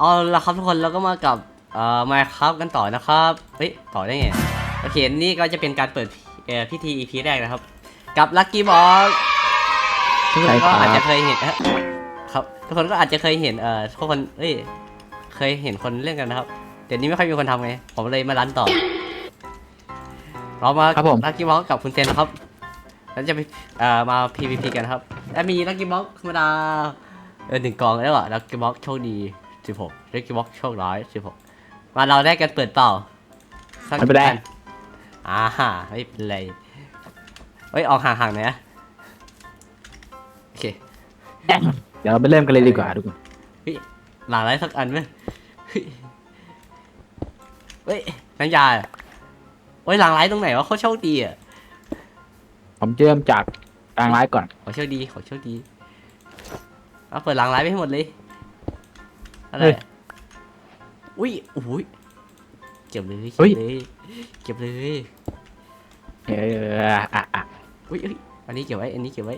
เอาละครับทุกคนเราก็มากับเอ่อมาครับกันต่อนะครับเฮ้ยต่อได้ไงโอเคนี่ก็จะเป็นการเปิดเอ่อพิธี EP แรกนะครับ กับลั c กี้บอลทุกคนก็อาจจะเคยเห็นเอ้อครับทุกคนก็อาจจะเคยเห็นเอ่อทุกคนเอ้ยเคยเห็นคนเล่นกันนะครับแต่นี้ไม่ค่อยมีคนทำไงผมเลยมารันต่อ เรามาครับผมลักกี้บ็อกกับคุณเซนนะครับแล้วจะไปเอ่อมา PVP กันครับ แล้วมีลักกี้บ็อกธรรมดาเออหนึ่งกองแล้วอะลักกี้บ็อกโชคดี 16ลักกี้บ็อกโชคร้าย16มาเราได้กันเปิดเปล่าสักไม่เป็นไร อัอ่าฮะไม่เป็นไรเฮ้ยออกห่างๆหน่อยนะโอเคเดี๋ยวเราไปเริ่มกันเลยดีกว่าทุกคนหลากหลายสักอันไหมเฮ้ยเฮ้ยน้ำยาเฮ้ยหลากหลายตรงไหนวะเขาโชคดีอะผมจะเริ่มจากรางร้ายก่อนขอโชคดีขอโชคดีเอาเปิดหลังร้ายไปให้หมดเลย อะไรอะอุ้ยอุ้ยเก็บเลยเก็บเลยเก็บเลยเอออะอะอุ้ยอุ้ยอันนี้เก็บไว้ อันนี้เก็บไว้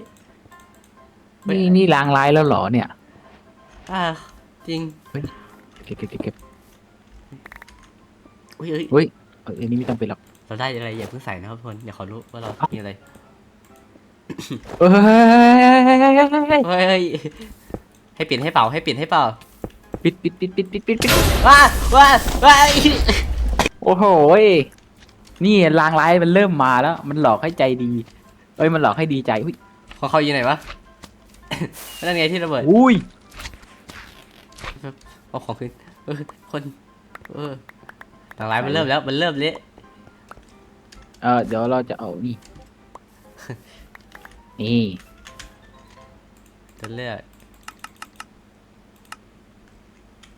เฮ้ยนี่นี่รางร้ายแล้วเหรอเนี่ยอ่าจริงเก็บเก็บเก็บเก็บอุ้ยอุ้ยเฮ้ยเอออันนี้ไม่ต้องไปหรอกเราได้อะไรอย่าเพิ่งใส่นะครับทุกคนอย่าขอรู้ว่าเรามีอะไรเฮ้ยเฮ้ยเฮ้ยให้ปิดให้เป่าให้ปิดให้เป่า ปิดปิดปิดปิดปิดปิดปิดว้าว้าว้าโอ้โหยนี่รางร้ายมันเริ่มมาแล้ว มันหลอกให้ใจดีเอ้ยมันหลอกให้ดีใจอุ้ยของเขาอยู่ไหนวะ นั่นไงที่ระเบิดอุ้ยเอาของขึ้นเออคนเออหลังร้ายมันเริ่มแล้ว มันเริ่มเละเออเดี๋ยวเราจะเอานี่นี่จะเลือก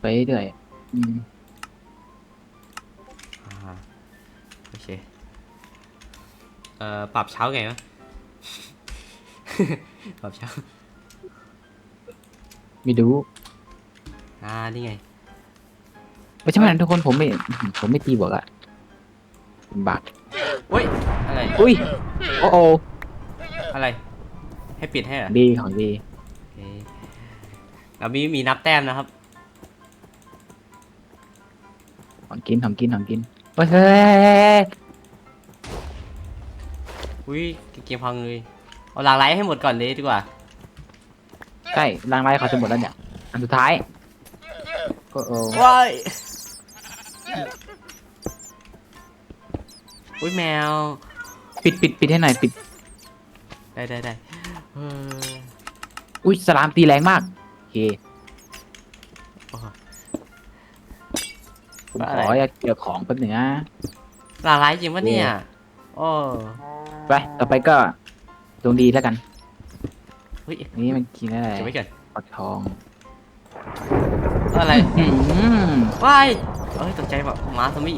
ไปเรื่อยอืมอ่าโอเค เอ่อ ปรับเช้าไงวะ ปรับเช้า ไม่ดูอ่า นี่ไง ไม่ใช่ไหมทุกคนผมไม่ ผมไม่ตีบวกอะบาทอุ้ย อะไร อุ้ยโอ้โออะไร ให้ปิดให้เหรอดีของดีโอเคเรามีมีนับแต้มนะครับ ของกินของกินของกินเฮ้ยเฮ้ยอุ้ยเกมพังเลยเอาหลากหลายให้หมดก่อนเลยดีกว่าใช่รางไม้เขาจะหมดแล้วเนี่ย อันสุดท้ายก็โอ้ว้ายอุ้ยแมวปิดปิดปิดให้หน่อยปิด ได้ได้ได้เอออุ้ยสลามตีแรงมากโอเค ผมว่าขอะไรออยากเกี่ยวของแป๊บหนึ่งนะหลากหลายจริงปะเนี่ยโอ้ไปต่อไปก็ดวงดีแล้วกันเฮ้ยนี่มันกินอะไรเก็บไว้ก่อนปักทองอะไรอืมว้ายเอ้ยตกใจแบบหมาซอมบี้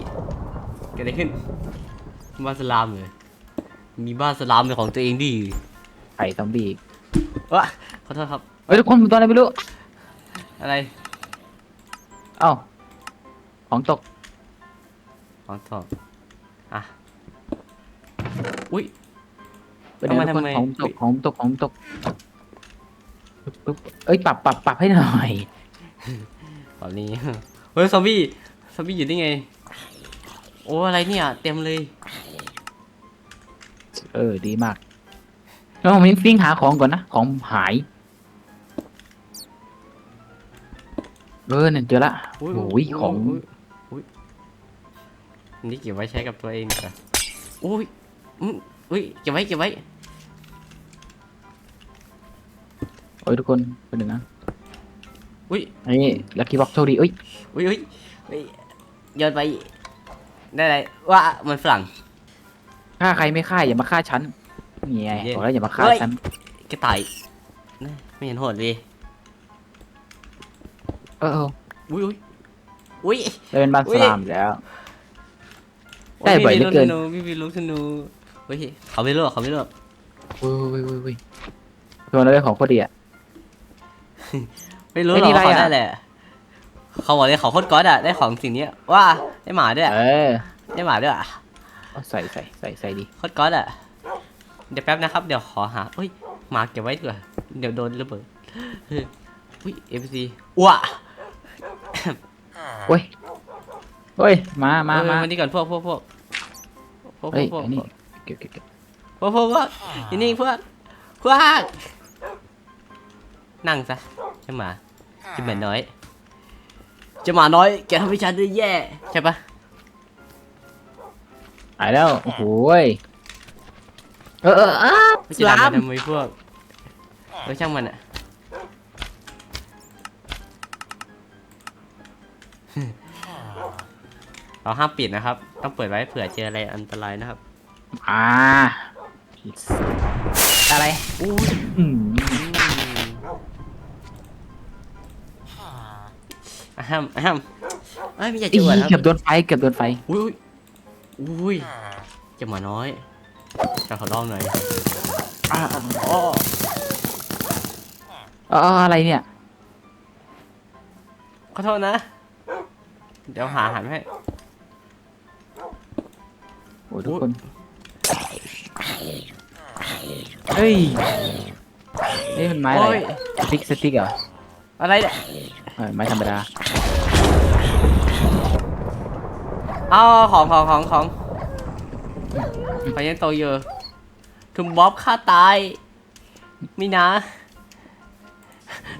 เกิดอะไรขึ้นบ้านสลามเลยมีบ้านสลามเป็นของตัวเองดิไข่ซอมบี้อีกวะขอโทษครับเฮ้ยทุกคนตัวอะไรไม่รู้อะไรเอ้า ของตก ของทองอะ อุ้ยไปเดี๋ยวเอามาทุกคนทำไมของตกของตกของตกปึ๊บปึ๊บเอ้ยปรับปรับปรับให้หน่อยแบบนี้เฮ้ยซอมบี้ซอมบี้อยู่ได้ไง โอ้อะไรเนี่ย เต็มเลย เออดีมากแล้วผมฟิ้งหาของก่อนนะ ของหายเออเนี่ยเจอละอุ้ยโอ้ยของยอุ้ยอั นนี้เก็บไว้ใช้กับตัวเองดีกว่อนอุ้ยอืมอุ้ยเก็บไว้เก็บไว้โอ้ยทุกคนเป็นหนึ่งนะอุ้ยอันนี้ลักกี้บ็อกโชคดีเอ้ยอุ้ยอุ้ยอุ้ยโยนไปได้ไรว่ามันฝรั่งฆ่าใครไม่ฆ่าอย่ามาฆ่าฉันนี่ไงเย็นบอกแล้วอย่ามาฆ่าเฮ้ยฉันกระต่ายนะไม่เห็นโหดเลยเออเอออุ้ยอุ้ยอุ้ยจะเป็นบ้านอุ๊สยลามอยู่แล้ว ได้บ่อยเหลือเกิน พี่มีลูกธนูเฮ้ยเขาไม่รู้เขาไม่รู้อุ้ยอุ้ยอุ้ยอุ้ยตัวนั้นเป็นของโคตรดีอะ ไม่รู้หไอ้รนี่อกอะไรเขาอะได้แหละเขาบอกเลยเขาโคตรก๊อตอะได้ของสิ่งเนี้ยว้าได้หมาด้วยอะเออได้หมาด้วยอะเอาใส่ใส่ใส่ใส่ดีโคตรก๊อตอะเดี๋ยวแป๊บนะครับ เดี๋ยวขอหาเฮ้ยหมาเก็บไว้ดีกว่าเดี๋ยวโดนระเบิดเฮ้ยอุ้ยเอฟซีว้าโอ้ย โอ้ย มามาเออมามานี่ก่อนพวกพวกพวกพวกพเฮ้วยกพวกอันนี้เก็บเก็บเก็บพวกพวกพวกอยู่นี่พวกพวกนั่งซะใช่หมาใช่หมาน้อยเจะหมาน้อยแกทำให้ฉันได้แย่ใช่ปะหายแล้วโอ้โหยเออเอออ้าไม่สจะลาทำมมันทำไมพวกเออช่างมันอะ เราห้ามปิดนะครับ ต้องเปิดไว้เผื่อเจออะไรอันตรายนะครับ อ่าอะไรอู้ยอืมอะห้ามอะห้ามเอ้ยไม่อยากอีจะอวดคเกืรัอบบโดนไฟเกือบโดนไฟอุ้ยอุ้ยเจะหมาน้อยจะขอลองหน่อยอ่าอ๋อเอออะไรเนี่ยขอโทษนะ เดี๋ยวหาอาหารให้ โอ้ทุกคน เฮ้ยเฮ้ยมันไม้อะไรโอ้ยอะสติ๊กสติ๊กเหรออะไรเนี่ยเออไม้ธรรมดาเอาของของของของเขายังโตอยู่ถูกบ๊อบฆ่าตายไม่นะ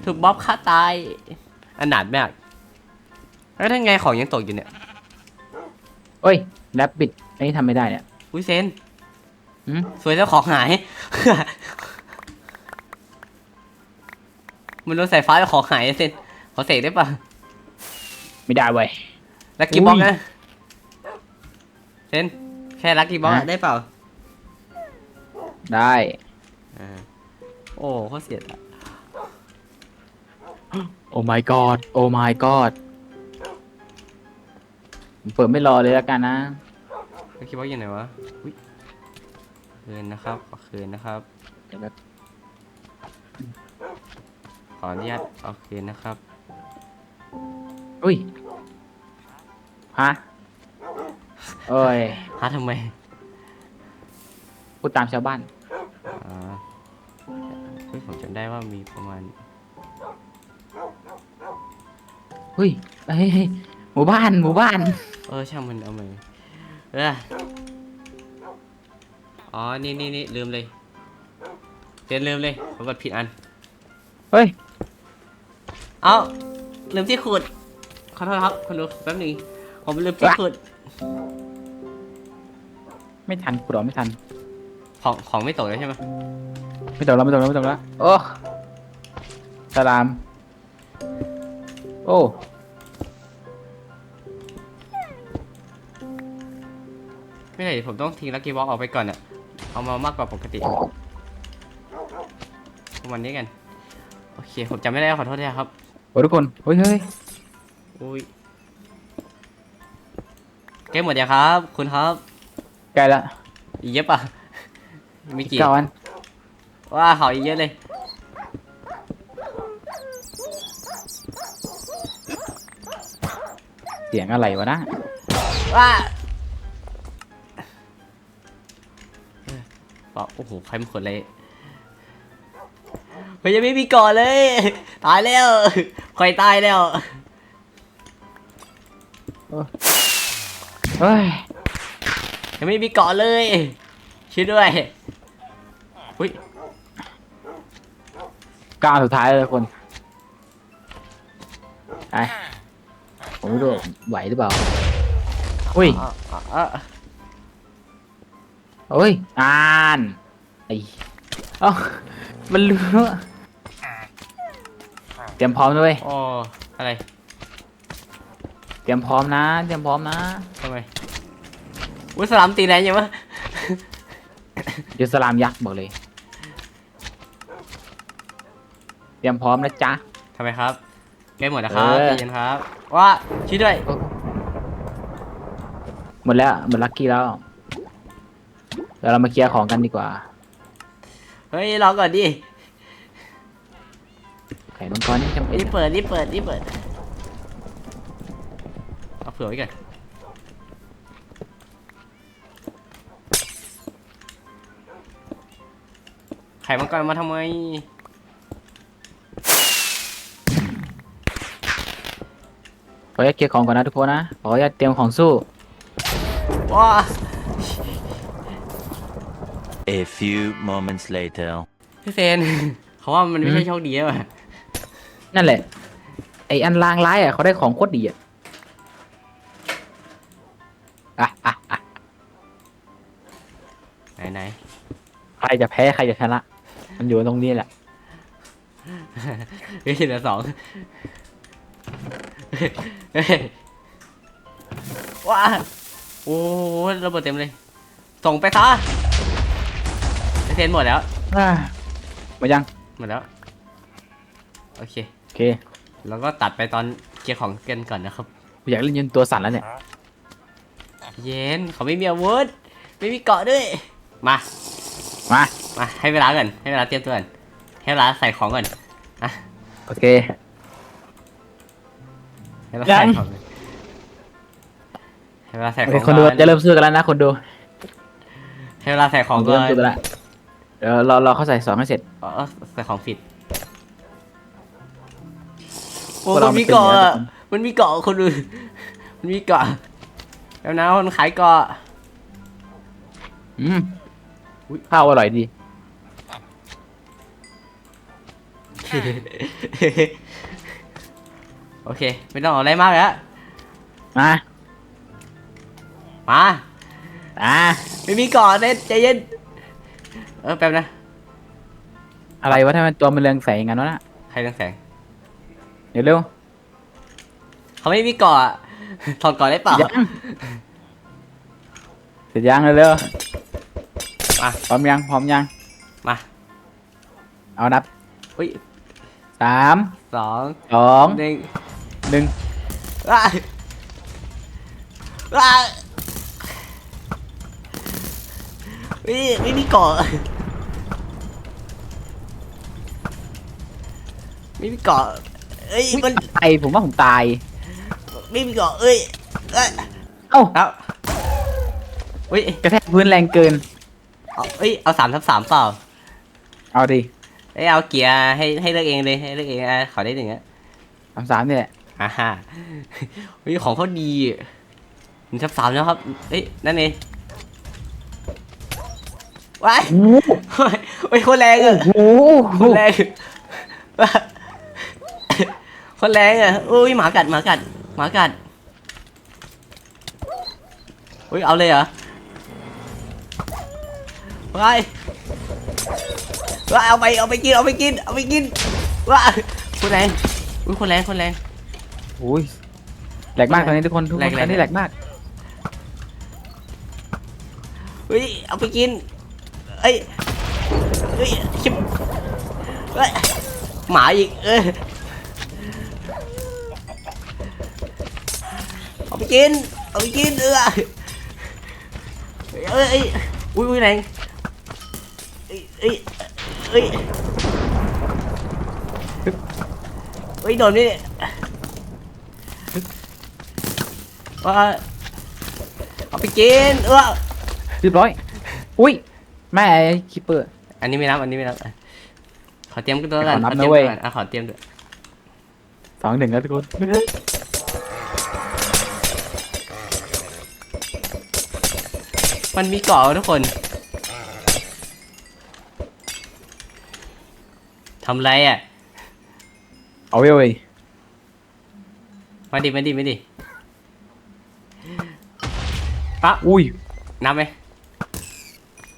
ถูกบ๊อบฆ่าตายอันหนาดมากแล้วทั้งไงของยังตกอยู่เนี่ย เอ้ยแรปบิด อันนี้ทำไม่ได้เนี่ย อุ้ยเซนหืม สวยแล้วของหาย มันโดนสายฟ้าแล้วของหายเซนขอเสกได้ปะไม่ได้เว้ย ลักกี้บ็อกอุ้ยนะเซนแค่ลักกี้บ็อกฮะ ได้เปล่าได้ อ่าโอ้เขาเสียดอะโอ้ my god โอ้ my god ผมเปิดไม่รอเลยแล้วกันนะ ลักกี้บ็อกอยู่ไหนวะอุ้ยคืนนะครับขอคืนนะครับเดี๋ยวแบบขออนุญาตเอาคืนนะครับ อุ้ยฮะเอ้ยหาทำไมพูดตามชาวบ้าน อ่าเฮ้ยผมจำได้ว่ามีประมาณเฮ้ยเฮ้ยเฮ้ยหมู่บ้านหมู่บ้าน เออช่างมันเอามา เอออ๋อ นี่นี่นี่ลืมเลยเรียนลืมเลยผมกดผิดอัน เฮ้ย เอ้า ลืมที่ขุด ขอโทษครับคุณดูแป๊บหนึงผมลืมที่วะขุด ไม่ทันกูรอไม่ทัน ของของไม่ตกแล้วใช่ไหมไม่ตกแล้วไม่ตกแล้วไม่ตกแล้ว โอ้สลาม โอ้ ไม่ใช่ผมต้องทิ้งลักกี้บ็อกออกไปก่อนอะเอามามากกว่าปกติประมาณนี้กัน โอเค ผมจำไม่ได้ขอโทษด้วยครับโอ้ทุกคนเฮ้ยเฮ้ยอุ้ยเกมหมดยังครับ คุณครับใกล้ละอีกเยอะปะมีกี่เก้าอันว่าเห่าอีกเยอะเลยเสียงอะไรวะนะว่า บอกโอ้โหใครมันขนเลยเฮ้ยยังไม่มีก่อนเลย ตายแล้วใครตายแล้วเฮ้ยยังไม่มีเกาะเลยช่วยด้วยอุ้ยก้าวสุดท้ายเลยทุกคนไปผมไม่รู้ไหวหรือเปล่าอุ้ยอะอะอะ โอ้ยอ่านไอ้เอ้ามันเลือเตรียมพร้อมด้วยอ๋ออะไรเตรียมพร้อมนะ เตรียมพร้อมนะทำไมอุ้ยสลามตีแรงยังวะเดี๋ยวสลามยักษ์บอกเลย เตรียมพร้อมนะจ๊ะทำไมครับใกล้หมดแล้วครับเออใจเย็นครับว่าช่วยด้วย หมดแล้วหมดลัคกี้แล้ว เดี๋ยวเรามาเคลียร์ของกันดีกว่าเฮ้ยรอก่อนดิไข่มังกรนี่จำเป็นนี่เปิดนี่เปิดนี่เปิดเอาเผื่อไว้ก่อนไข่มังกรมาทำไมออนุญาตเคลียร์ของก่อนนะทุกคนนะขออนุญาตเตรียมของสู้ว้า A few moments later. พี่เซน เขาว่ามันไม่ใช่โชคดีอะนั่นแหละ ไออันลางร้ายอะเขาได้ของโคตรดีอะอะอะอะไหนไหนใครจะแพ้ใครจะชนะ มันอยู่ตรงนี้แหละเฮ้ยเหลือสองเฮ้ยว้าโอ้ยระเบิดเต็มเลย ส่งไปซะพี่ เซนหมดแล้ว อ่าหมดยังหมดแล้ว โอเค โอเคแล้วก็ตัดไปตอนเคลียร์ของกันก่อนนะครับอยากเล่นจนตัวสั่นแล้วเนี่ยเย็นเขาไม่มีอาวุธไม่มีเกราะด้วย มา มามาให้เวลาก่อนให้เวลาเตรียมตัวก่อนให้เวลาใส่ของก่อนอะโอเคให้เวลาใส่ยังของก่อนให้เวลาใส่ขโออเคงคนดูก่อนจะเริ่มซื้อกันแล้วนะคนดูให้เวลาใส่ของก่เริ่อมนซื้อกันแล้ว เดี๋ยวเราเราเข้าใส่สองให้เสร็จ อ๋อใส่ของผิดโอ้พวกเรามันมีมันเป็นเกาะอย่างนั้อะนมันมีเกาะคนอื่น มันมีเกาะแล้วนะมันขายเกาะอืมอุ๊ยข้าวอร่อยดี โอเค ไม่ต้องเอาอะไรมากแล้วมามาอ่าไม่มีเกาะเน็ตใจเย็น เออแป๊บนะ อะไรวะทำไมตัวมันเรืองแสงอย่างนั้นวะน่ะใครเรื่องแสง เดี๋ยวเร็วเขาไม่มีเกาะอะถอดเกาะได้เปล่า ยังเสร็จยังเร็วมาๆพร้อมยังพร้อมยัง มาเอานับอุ้ยสามสองสองหนึ่งหนึ่งว้ายว้าย ไม่ไม่มีเกาะไม่มีเกาะเอ้ยมันไอผมว่าผมตาย ไม่มีเกาะเอ้ยเอ้ยเอ้าเอาเฮ้ยกระแทกพื้นแรงเกิน เอาเอ้ยเอาสามทับสามเปล่าเอาดิเอ้ยเอาเกียร์ให้ให้เลือกเองเลยให้เลือกเองอะขอได้หนึ่งอะสามสามนี่แหละอ่าฮะเฮ้ยของเขาดีหนึ่งทับสามแล้วครับเอ้ยนั่นเอง ว้ายโอ้โหเฮ้ยคนแรงโอ้อะโหคนแรงคนแรงอะอุ้ยหมากัดหมากัดหมากัดอุ้ยเอาเลยเหรอว้ายว้ายเอาไปเอาไปกินเอาไปกินเอาไปกินว้ายคนแรงอุ้ยคนแรงคนแรงโอ้ยแหลกมากตอนนี้ทุกคนทุกคแหลนกแหลกตอนนี้แหลกมากเฮ้ยเอาไปกินเอ้ยเฮ้ยชิบเฮ้ยหมาอีกเอ้ยเอาไปกินเอาไปกินเออเอ้ยเอ้ยอุ้ยอุ้ยแรงเอ้ยเอ้ยเอ้ยเอ้ยโดนนี่ว่าเอาไปกินเออเรียบร้อยอุ้ย แม่ไอ้คิปเปอร์ อันนี้ไม่นับอันนี้ไม่นับอะขอเตรียมตัวก่อนขอนับขอเตรียมนะเว้ตัวยก่อนอะขอเตรียมตัวสองหนึ่งแล้วทุกคนมันมีเกาะทุกคนทำไรอะเอาเว้ยเว้ยมาดิมาดิมาดิปั๊บอุ้ยนับไหม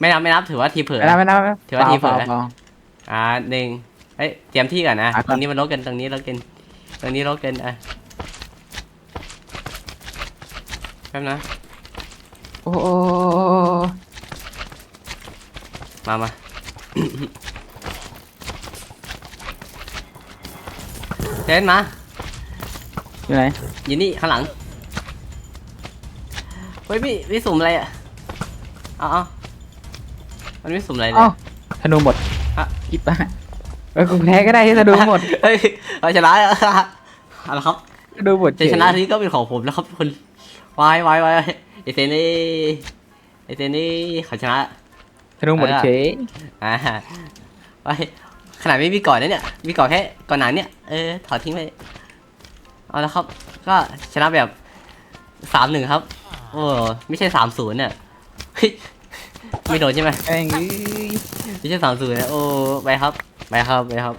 ไม่นับไม่นับถือว่าทีเผลอ ไม่ได้ไม่ได้ไม่ได้ถือว่าทีเผลอ ปล่ปล่าอ่าหนึ่งเอ้ยเตรียมที่ก่อนนะ อะตรงนี้มันลดกันตรงนี้ลดกันตรงนี้ลดกันอะแป๊บนะ โอ้โหมามาเทนมา อยู่ไหนอยู่นี่ข้างหลัง เฮ้ยพี่พี่สุ่มอะไรอะ เอ้าว มันไม่สุ่มอะไรเลยเอ้าธนูหมดอะคิปปะเอ้ยกูแพ้ก็ได้ที่ธนูหมดเฮ้ยเราชนะแล้วเอาละครับธนูหมดจะชนะนี้ก็เป็นของผมแล้วครับคุณวายวายวายไอเซนี่ไอเซนี่เขาชนะธนูหมดเออเฉยอ่าไปขนาดไม่มีก่อนนะเนี่ย มีก่อนแค่ก่อนหนาเนี่ย เออ ถอดทิ้งไปเอาละครับ ก็ชนะแบบสามหนึ่งครับ โอ้ ไม่ใช่สามศูนย์เนี่ยเฮ้ย ไม่โดนใช่ไหมแม่งเอ้ย ไม่ใช่สามศูนย์เนี่ยโอ้ไปครับ ไปครับ ไปครับ